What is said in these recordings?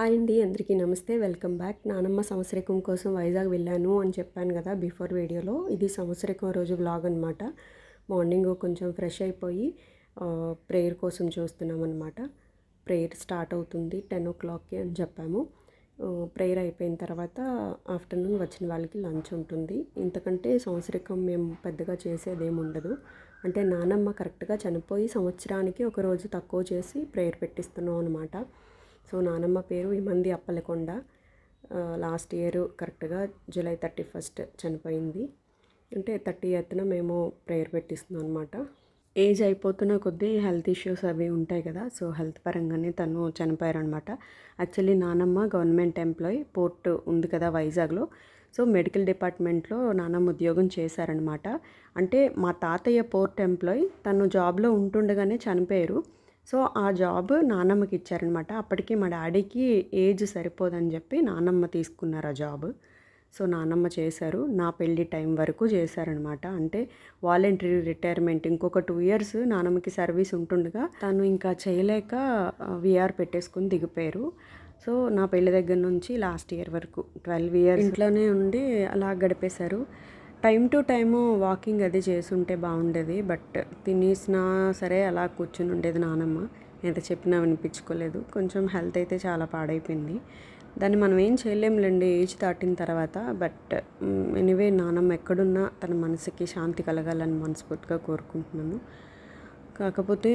Hi అండి అందరికీ నమస్తే. Welcome back. నానమ్మ సంవత్సరకం కోసం వైజాగ్ వెళ్ళాను అని చెప్పాను కదా బిఫోర్ వీడియోలో. ఇది సంవత్సరకం రోజు వ్లాగ్ అనమాట మార్నింగ్ కొంచెం ఫ్రెష్ అయిపోయి ప్రేయర్ కోసం చూస్తున్నాం అనమాట ప్రేయర్ స్టార్ట్ అవుతుంది టెన్ ఓ క్లాక్కి అని చెప్పాము. ప్రేయర్ అయిపోయిన తర్వాత ఆఫ్టర్నూన్ వచ్చిన వాళ్ళకి లంచ్ ఉంటుంది. ఇంతకంటే సంవత్సరకం మేము పెద్దగా చేసేది ఏమి ఉండదు. అంటే నానమ్మ కరెక్ట్గా చనిపోయి సంవత్సరానికి ఒక రోజు తక్కువ చేసి ప్రేయర్ పెట్టిస్తున్నాం అనమాట సో నానమ్మ పేరు ఇమంది అప్పలకొండ. లాస్ట్ ఇయర్ కరెక్ట్గా జూలై థర్టీ ఫస్ట్ చనిపోయింది. అంటే థర్టీ ఎత్తున మేము ప్రేయర్ పెట్టిస్తున్నాం అనమాట ఏజ్ అయిపోతున్న కొద్దీ హెల్త్ ఇష్యూస్ అవి ఉంటాయి కదా సో హెల్త్ పరంగానే తను చనిపోయారనమాట యాక్చువల్లీ నానమ్మ గవర్నమెంట్ ఎంప్లాయ్ పోర్ట్ ఉంది కదా వైజాగ్లో. సో మెడికల్ డిపార్ట్మెంట్లో నానమ్మ ఉద్యోగం చేశారనమాట అంటే మా తాతయ్య పోర్ట్ ఎంప్లాయ్ తను జాబ్లో ఉంటుండగానే చనిపోయారు. సో ఆ జాబ్ నానమ్మకి ఇచ్చారనమాట. అప్పటికి మా డాడీకి ఏజ్ సరిపోదని చెప్పి నానమ్మ తీసుకున్నారు ఆ జాబ్. సో నానమ్మ చేశారు. నా పెళ్ళి టైం వరకు చేశారనమాట. అంటే వాలంటరీ రిటైర్మెంట్ ఇంకొక టూ ఇయర్స్ నానమ్మకి సర్వీస్ ఉంటుండగా తను ఇంకా చేయలేక విఆర్ పెట్టేసుకుని దిగిపోయారు. సో నా పెళ్ళి దగ్గర నుంచి లాస్ట్ ఇయర్ వరకు ట్వెల్వ్ ఇయర్స్ ఇంట్లోనే ఉండి అలా గడిపేశారు. టైం టు టైము వాకింగ్ అది చేసుంటే బాగుండేది. బట్ తినేసినా సరే అలా కూర్చుని ఉండేది నానమ్మ. ఎంత చెప్పినా వినిపించుకోలేదు. కొంచెం హెల్త్ అయితే చాలా పాడైపోయింది. దాన్ని మనం ఏం చేయలేములేండి ఏజ్ దాటిన తర్వాత. బట్ ఎనీవే నానమ్మ ఎక్కడున్నా తన మనసుకి శాంతి కలగాలని మనస్ఫూర్తిగా కోరుకుంటున్నాను. కాకపోతే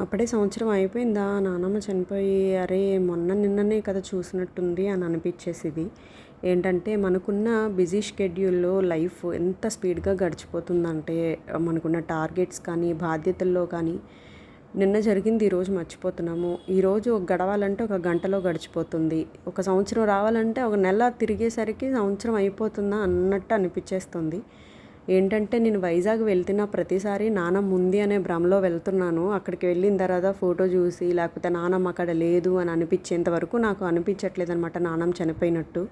అప్పుడే సంవత్సరం అయిపోయిందా? నానమ్మ చనిపోయి అరే మొన్న నిన్ననే కదా చూసినట్టుంది అని అనిపించేసింది. ఏంటంటే మనకున్న బిజీ షెడ్యూల్లో లైఫ్ ఎంత స్పీడ్గా గడిచిపోతుందంటే మనకున్న టార్గెట్స్ కానీ బాధ్యతల్లో కానీ నిన్న జరిగింది ఈరోజు మర్చిపోతున్నాము. ఈరోజు గడవాలంటే ఒక గంటలో గడిచిపోతుంది. ఒక సంవత్సరం రావాలంటే ఒక నెల తిరిగేసరికి సంవత్సరం అయిపోతుందా అన్నట్టు అనిపించేస్తుంది. ఏంటంటే నేను వైజాగ్ వెళ్తున్న ప్రతిసారి నానమ్మ ఉంది అనే భ్రమలో వెళ్తున్నాను. అక్కడికి వెళ్ళిన తర్వాత ఫోటో చూసి లేకపోతే నానమ్మ అక్కడ లేదు అని అనిపించేంత వరకు నాకు అనిపించట్లేదు అనమాట నానమ్మ చనిపోయినట్టు.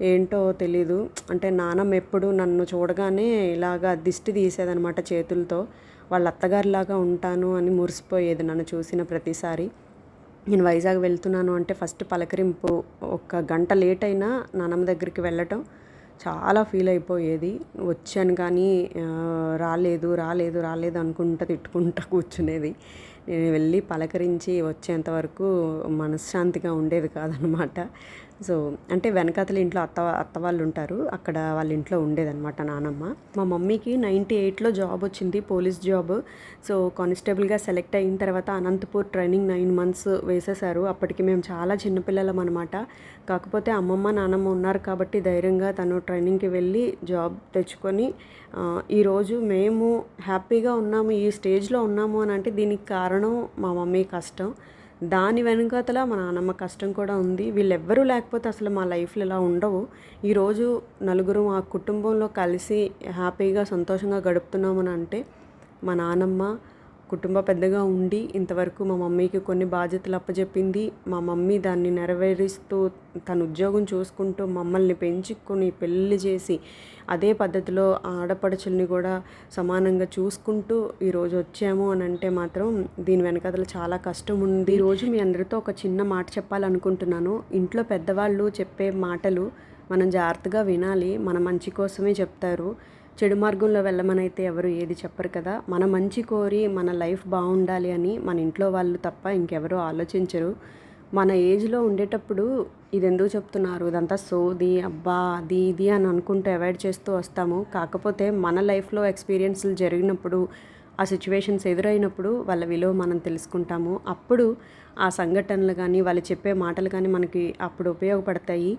ఏంటో తెలీదు. అంటే నానమ్మ ఎప్పుడు నన్ను చూడగానే ఇలాగా దిష్టి తీసేదనమాట చేతులతో. వాళ్ళ అత్తగారిలాగా ఉంటాను అని మురిసిపోయేది నన్ను చూసిన ప్రతిసారి. నేను వైజాగ్ వెళ్తున్నాను అంటే ఫస్ట్ పలకరింపు ఒక గంట లేట్ అయినా నానమ్మ దగ్గరికి వెళ్ళటం చాలా ఫీల్ అయిపోయేది. వచ్చాను కానీ రాలేదు రాలేదు రాలేదు అనుకుంటా తిట్టుకుంటా కూర్చునేది. నేను వెళ్ళి పలకరించి వచ్చేంత వరకు మనశ్శాంతిగా ఉండేది కాదనమాట సో అంటే వెనకాతల ఇంట్లో అత్త అత్త వాళ్ళు ఉంటారు అక్కడ వాళ్ళ ఇంట్లో ఉండేదన్నమాట నానమ్మ. మా మమ్మీకి నైంటీ ఎయిట్లో జాబ్ వచ్చింది పోలీస్ జాబ్. సో కానిస్టేబుల్గా సెలెక్ట్ అయిన తర్వాత అనంతపూర్ ట్రైనింగ్ నైన్ మంత్స్ వేసేశారు. అప్పటికి మేము చాలా చిన్నపిల్లలం అనమాట కాకపోతే అమ్మమ్మ నానమ్మ ఉన్నారు కాబట్టి ధైర్యంగా తను ట్రైనింగ్కి వెళ్ళి జాబ్ తెచ్చుకొని ఈరోజు మేము హ్యాపీగా ఉన్నాము ఈ స్టేజ్లో ఉన్నాము అని అంటే దీనికి కారణం మా మమ్మీ కష్టం. దాని వెనుకతల మా నాన్నమ్మ కష్టం కూడా ఉంది. వీళ్ళెవ్వరూ లేకపోతే అసలు మా లైఫ్లో ఇలా ఉండవు. ఈరోజు నలుగురు మా కుటుంబంలో కలిసి హ్యాపీగా సంతోషంగా గడుపుతున్నామని అంటే మా నాన్నమ్మ కుటుంబ పెద్దగా ఉండి ఇంతవరకు మా మమ్మీకి కొన్ని బాధ్యతలు అప్పచెప్పింది మా మమ్మీ దాన్ని నెరవేరుస్తూ తన ఉద్యోగం చూసుకుంటూ మమ్మల్ని పెంచుకొని పెళ్ళి చేసి అదే పద్ధతిలో ఆడపడుచుల్ని కూడా సమానంగా చూసుకుంటూ ఈరోజు వచ్చాము అని అంటే మాత్రం దీని వెనకదలు చాలా కష్టం ఉంది. ఈరోజు మీ అందరితో ఒక చిన్న మాట చెప్పాలనుకుంటున్నాను. ఇంట్లో పెద్దవాళ్ళు చెప్పే మాటలు మనం జాగ్రత్తగా వినాలి. మన మంచి కోసమే చెప్తారు. చెడు మార్గంలో వెళ్ళమనైతే ఎవరు ఏది చెప్పరు కదా. మన మంచి కోరి మన లైఫ్ బాగుండాలి అని మన ఇంట్లో వాళ్ళు తప్ప ఇంకెవరూ ఆలోచించరు. మన ఏజ్లో ఉండేటప్పుడు ఇది ఎందుకు చెప్తున్నారు? ఇదంతా సోది అబ్బా అది ఇది అని అనుకుంటూ అవాయిడ్ చేస్తూ వస్తాము. కాకపోతే మన లైఫ్లో ఎక్స్పీరియన్స్లు జరిగినప్పుడు ఆ సిచ్యువేషన్స్ ఎదురైనప్పుడు వాళ్ళ విలువ మనం తెలుసుకుంటాము. అప్పుడు ఆ సంఘటనలు కానీ వాళ్ళు చెప్పే మాటలు కానీ మనకి అప్పుడు ఉపయోగపడతాయి.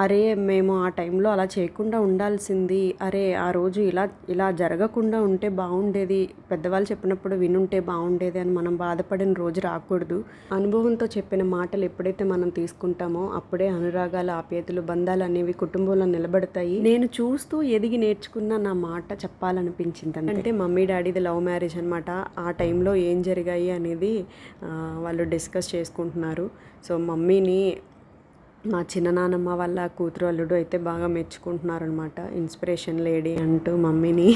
అరే మేము ఆ టైంలో అలా చేయకుండా ఉండాల్సింది. అరే ఆ రోజు ఇలా ఇలా జరగకుండా ఉంటే బాగుండేది పెద్దవాళ్ళు చెప్పినప్పుడు వినుంటే బాగుండేది అని మనం బాధపడిన రోజు రాకూడదు. అనుభవంతో చెప్పిన మాటలు ఎప్పుడైతే మనం తీసుకుంటామో అప్పుడే అనురాగాలు ఆప్యాయతలు బంధాలు అనేవి కుటుంబంలో నిలబడతాయి. నేను చూస్తూ ఎదిగి నేర్చుకున్న నా మాట చెప్పాలనిపించింది అంటే మమ్మీ డాడీది లవ్ మ్యారేజ్ అనమాట ఆ టైంలో ఏం జరిగాయి అనేది వాళ్ళు డిస్కస్ చేసుకుంటున్నారు. సో మమ్మీని మా చిన్ననానమ్మ వాళ్ళ కూతురు అల్లుడు అయితే బాగా మెచ్చుకుంటున్నారనమాట ఇన్స్పిరేషన్ లేడీ అంటూ మమ్మీని.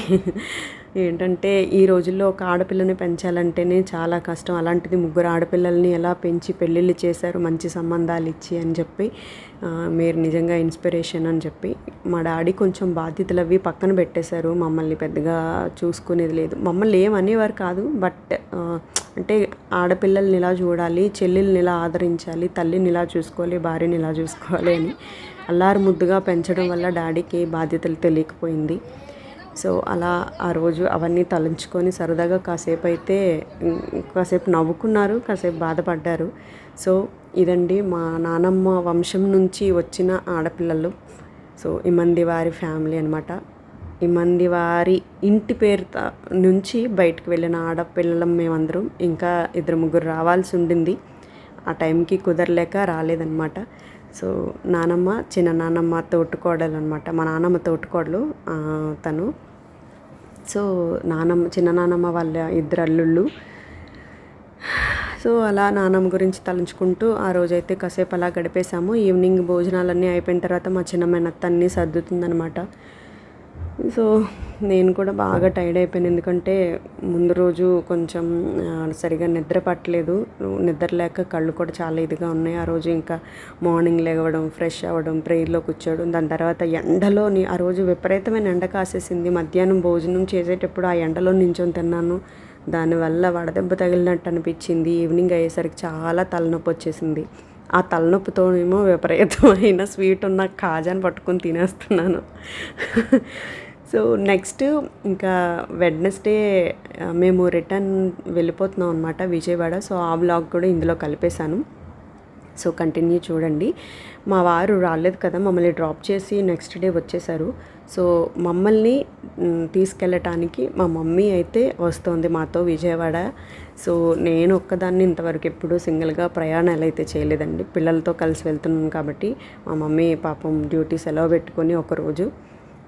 ఏంటంటే ఈ రోజుల్లో ఒక ఆడపిల్లని పెంచాలంటేనే చాలా కష్టం. అలాంటిది ముగ్గురు ఆడపిల్లల్ని ఎలా పెంచి పెళ్ళిళ్ళు చేశారు మంచి సంబంధాలు ఇచ్చి అని చెప్పి మీరు నిజంగా ఇన్స్పిరేషన్ అని చెప్పి మా డాడీ కొంచెం బాధ్యతలు అవి పక్కన పెట్టేశారు. మమ్మల్ని పెద్దగా చూసుకునేది లేదు. మమ్మల్ని ఏమనేవారు కాదు బట్ అంటే ఆడపిల్లల్ని ఇలా చూడాలి చెల్లెల్ని ఇలా ఆదరించాలి తల్లిని ఇలా చూసుకోవాలి భార్యని ఇలా చూసుకోవాలి అని అల్లారు ముద్దుగా పెంచడం వల్ల డాడీకి బాధ్యతలు తెలియకపోయింది. సో అలా ఆ రోజు అవన్నీ తలంచుకొని సరదాగా కాసేపు అయితే కాసేపు నవ్వుకున్నారు కాసేపు బాధపడ్డారు. సో ఇదండి మా నానమ్మ వంశం నుంచి వచ్చిన ఆడపిల్లలు. సో ఇమంది వారి ఫ్యామిలీ అనమాట మంది వారి ఇంటి పేరు నుంచి బయటకు వెళ్ళిన ఆడపిల్లలం మేమందరం ఇంకా ఇద్దరు ముగ్గురు రావాల్సి ఉండింది. ఆ టైంకి కుదరలేక రాలేదన్నమాట. సో నానమ్మ చిన్న నానమ్మ తోటుకోడలు అనమాట మా నానమ్మ తోటుకోడలు తను. సో నానమ్మ చిన్న నానమ్మ వాళ్ళ ఇద్దరు అల్లుళ్ళు. సో అలా నానమ్మ గురించి తలంచుకుంటూ ఆ రోజైతే కాసేపు అలా గడిపేశాము. ఈవినింగ్ భోజనాలన్నీ అయిపోయిన తర్వాత మా చిన్న మేనత్త అన్నీ సర్దుతుందనమాట సో నేను కూడా బాగా టైర్డ్ అయిపోయాను. ఎందుకంటే ముందు రోజు కొంచెం సరిగా నిద్ర పట్టలేదు. నిద్ర లేక కళ్ళు కూడా చాలా ఇదిగా ఉన్నాయి. ఆ రోజు ఇంకా మార్నింగ్ లేవడం ఫ్రెష్ అవ్వడం ప్రేయర్లో కూర్చోవడం దాని తర్వాత ఎండలో ఆ రోజు విపరీతమైన ఎండ కాసేసింది. మధ్యాహ్నం భోజనం చేసేటప్పుడు ఆ ఎండలో నించొని తిన్నాను. దానివల్ల వడదెబ్బ తగిలినట్టు అనిపించింది. ఈవినింగ్ అయ్యేసరికి చాలా తలనొప్పి వచ్చేసింది. ఆ తలనొప్పితోనేమో విపరీతమైన స్వీట్ ఉన్న కాజాని పట్టుకొని తినేస్తున్నాను. సో నెక్స్ట్ ఇంకా వెడ్నెస్డే మేము రిటర్న్ వెళ్ళిపోతున్నాం అనమాట విజయవాడ. సో ఆ బ్లాగ్ కూడా ఇందులో కలిపేశాను. సో కంటిన్యూ చూడండి. మా వారు రాలేదు కదా మమ్మల్ని డ్రాప్ చేసి నెక్స్ట్ డే వచ్చేసారు సో మమ్మల్ని తీసుకెళ్ళటానికి మా మమ్మీ అయితే వస్తుంది మాతో విజయవాడ. సో నేను ఒక్కదాన్ని ఇంతవరకు ఎప్పుడూ సింగిల్గా ప్రయాణాలు అయితే చేయలేదండి. పిల్లలతో కలిసి వెళ్తున్నాను కాబట్టి మా మమ్మీ పాపం డ్యూటీ సెలవు పెట్టుకొని ఒకరోజు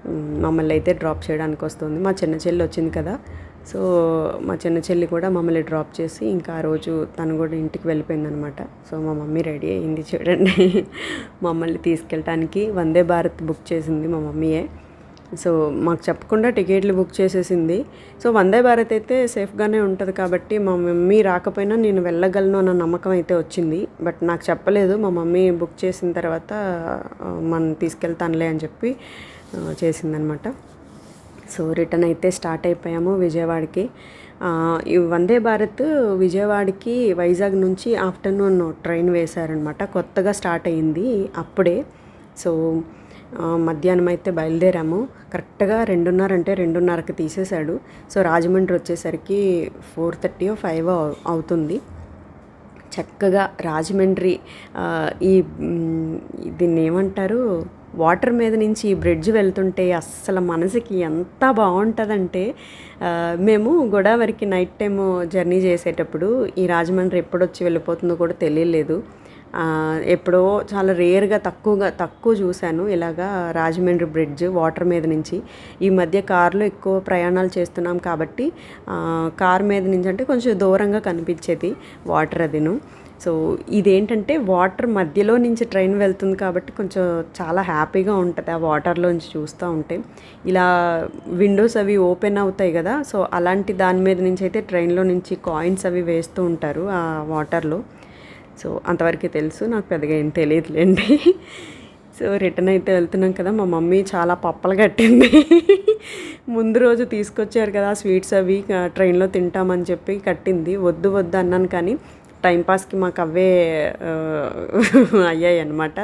మమ్మల్ని అయితే డ్రాప్ చేయడానికి వస్తుంది. మా చిన్న చెల్లి వచ్చింది కదా. సో మా చిన్న చెల్లి కూడా మమ్మల్ని డ్రాప్ చేసి ఇంకా ఆ రోజు తను కూడా ఇంటికి వెళ్ళిపోయిందనమాట. సో మా మమ్మీ రెడీ అయింది చూడండి. మమ్మల్ని తీసుకెళ్ళటానికి వందే భారత్ బుక్ చేసింది మా మమ్మీయే. సో మాకు చెప్పకుండా టికెట్లు బుక్ చేసేసింది. సో వందే భారత్ అయితే సేఫ్గానే ఉంటుంది కాబట్టి మా మమ్మీ రాకపోయినా నేను వెళ్ళగలను అన్న నమ్మకం అయితే వచ్చింది. బట్ నాకు చెప్పలేదు. మా మమ్మీ బుక్ చేసిన తర్వాత మనం తీసుకెళ్తానులే అని చెప్పి చేసిందనమాట. సో రిటర్న్ అయితే స్టార్ట్ అయిపోయాము విజయవాడకి. ఈ వందే భారత్ విజయవాడకి వైజాగ్ నుంచి ఆఫ్టర్నూన్ ట్రైన్ వేశారనమాట. కొత్తగా స్టార్ట్ అయింది అప్పుడే. సో మధ్యాహ్నం అయితే బయలుదేరాము. కరెక్ట్గా రెండున్నర అంటే రెండున్నరకి తీసేశాడు. సో రాజమండ్రి వచ్చేసరికి ఫోర్ థర్టీ ఫైవ్ అవుతుంది. చక్కగా రాజమండ్రి ఈ దీన్ని ఏమంటారు? వాటర్ మీద నుంచి ఈ బ్రిడ్జ్ వెళ్తుంటే అస్సలు మనసుకి ఎంత బాగుంటుందంటే మేము గోదావరికి నైట్ టైము జర్నీ చేసేటప్పుడు ఈ రాజమండ్రి ఎప్పుడొచ్చి వెళ్ళిపోతుందో కూడా తెలియలేదు. ఎప్పుడో చాలా రేర్గా తక్కువగా తక్కువ చూశాను. ఇలాగా రాజమండ్రి బ్రిడ్జ్ వాటర్ మీద నుంచి. ఈ మధ్య కార్లో ఎక్కువ ప్రయాణాలు చేస్తున్నాం కాబట్టి కార్ మీద నుంచి అంటే కొంచెం దూరంగా కనిపించేది వాటర్ అదిను. సో ఇదేంటంటే వాటర్ మధ్యలో నుంచి ట్రైన్ వెళ్తుంది కాబట్టి కొంచెం చాలా హ్యాపీగా ఉంటుంది ఆ వాటర్లోంచి చూస్తూ ఉంటే. ఇలా విండోస్ అవి ఓపెన్ అవుతాయి కదా సో అలాంటి దాని మీద నుంచి అయితే ట్రైన్లో నుంచి కాయిన్స్ అవి వేస్తూ ఉంటారు ఆ వాటర్లో. సో అంతవరకే తెలుసు నాకు పెద్దగా ఏం తెలియదులేండి. సో రిటర్న్ అయితే వెళ్తున్నాం కదా మా మమ్మీ చాలా పప్పలు కట్టింది. ముందు రోజు తీసుకొచ్చారు కదా స్వీట్స్ అవి ట్రైన్లో తింటామని చెప్పి కట్టింది. వద్దు వద్దు అన్నాను కానీ టైంపాస్కి మాకు అవే అయ్యాయి అనమాట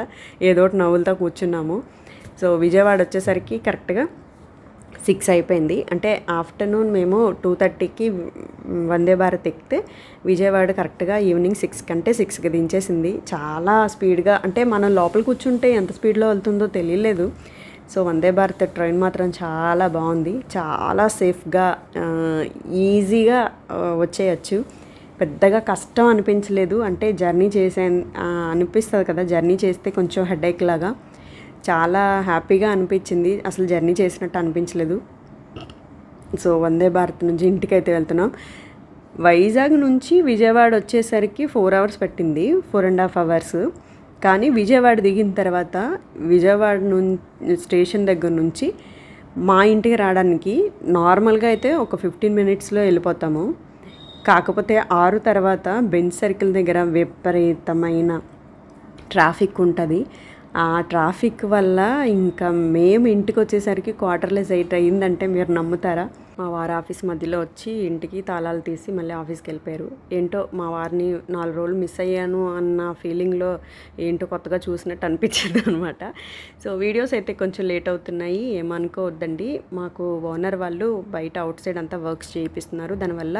ఏదో ఒకటి నవ్వులతో కూర్చున్నాము. సో విజయవాడ వచ్చేసరికి కరెక్ట్గా సిక్స్ అయిపోయింది. అంటే ఆఫ్టర్నూన్ మేము టూ థర్టీకి వందే భారత్ ఎక్కితే విజయవాడ కరెక్ట్గా ఈవినింగ్ సిక్స్ కంటే సిక్స్కి దించేసింది. చాలా స్పీడ్గా అంటే మనం లోపల కూర్చుంటే ఎంత స్పీడ్లో వెళ్తుందో తెలియలేదు. సో వందే భారత్ ట్రైన్ మాత్రం చాలా బాగుంది. చాలా సేఫ్గా ఈజీగా వచ్చేయచ్చు. పెద్దగా కష్టం అనిపించలేదు. అంటే జర్నీ చేసే అనిపిస్తుంది కదా జర్నీ చేస్తే కొంచెం హెడేక్ లాగా. చాలా హ్యాపీగా అనిపించింది. అసలు జర్నీ చేసినట్టు అనిపించలేదు. సో వందే భారత్ నుంచి ఇంటికి అయితే వెళ్తున్నాం. వైజాగ్ నుంచి విజయవాడ వచ్చేసరికి ఫోర్ అవర్స్ పట్టింది. Four and half hours. కానీ విజయవాడ దిగిన తర్వాత విజయవాడ ను స్టేషన్ దగ్గర నుంచి మా ఇంటికి రావడానికి నార్మల్గా అయితే ఒక ఫిఫ్టీన్ మినిట్స్లో వెళ్ళిపోతాము. కాకపోతే ఆరు తర్వాత బెంచ్ సర్కిల్ దగ్గర విపరీతమైన ట్రాఫిక్ ఉంటుంది. ఆ ట్రాఫిక్ వల్ల ఇంకా మేము ఇంటికి వచ్చేసరికి క్వార్టర్లెస్ ఎయిట్ అయ్యిందంటే మీరు నమ్ముతారా? మా వారు ఆఫీస్ మధ్యలో వచ్చి ఇంటికి తాళాలు తీసి మళ్ళీ ఆఫీస్కి వెళ్ళిపోయారు. ఏంటో మా వారిని నాలుగు రోజులు మిస్ అయ్యాను అన్న ఫీలింగ్లో ఏంటో కొత్తగా చూసినట్టు అనిపించింది అనమాట సో వీడియోస్ అయితే కొంచెం లేట్ అవుతున్నాయి ఏమనుకోవద్దండి. మాకు ఓనర్ వాళ్ళు బయట అవుట్ సైడ్ అంతా వర్క్స్ చేయిస్తున్నారు దానివల్ల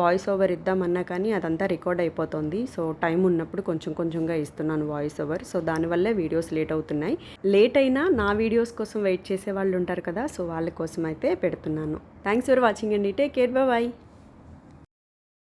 వాయిస్ ఓవర్ ఇద్దామన్నా కానీ అదంతా రికార్డ్ అయిపోతుంది. సో టైం ఉన్నప్పుడు కొంచెం కొంచెంగా ఇస్తున్నాను వాయిస్ ఓవర్. సో దానివల్లే వీడియోస్ లేట్ అవుతున్నాయి. లేట్ అయినా నా వీడియోస్ కోసం వెయిట్ చేసే వాళ్ళు ఉంటారు కదా సో వాళ్ళ కోసం అయితే పెడుతున్నాను. థ్యాంక్స్ ఫర్ వాచింగ్ అండి టేక్ కేర్ బాయ్